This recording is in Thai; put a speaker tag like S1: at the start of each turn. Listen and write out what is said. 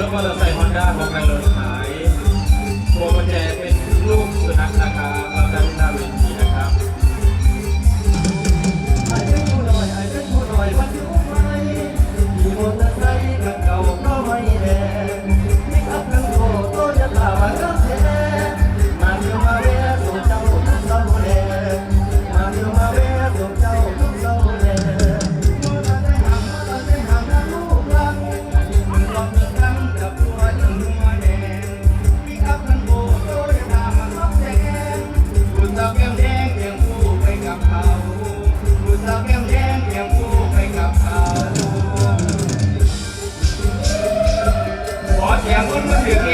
S1: รถมอเตอราไซค์ฮอนด้าของนร ยงแดงเพีงคู่
S2: ไปกับเขาบุตรเพียงแดงเพีงคู่ไปกับเขา
S1: ขอเสียงคนมาถึง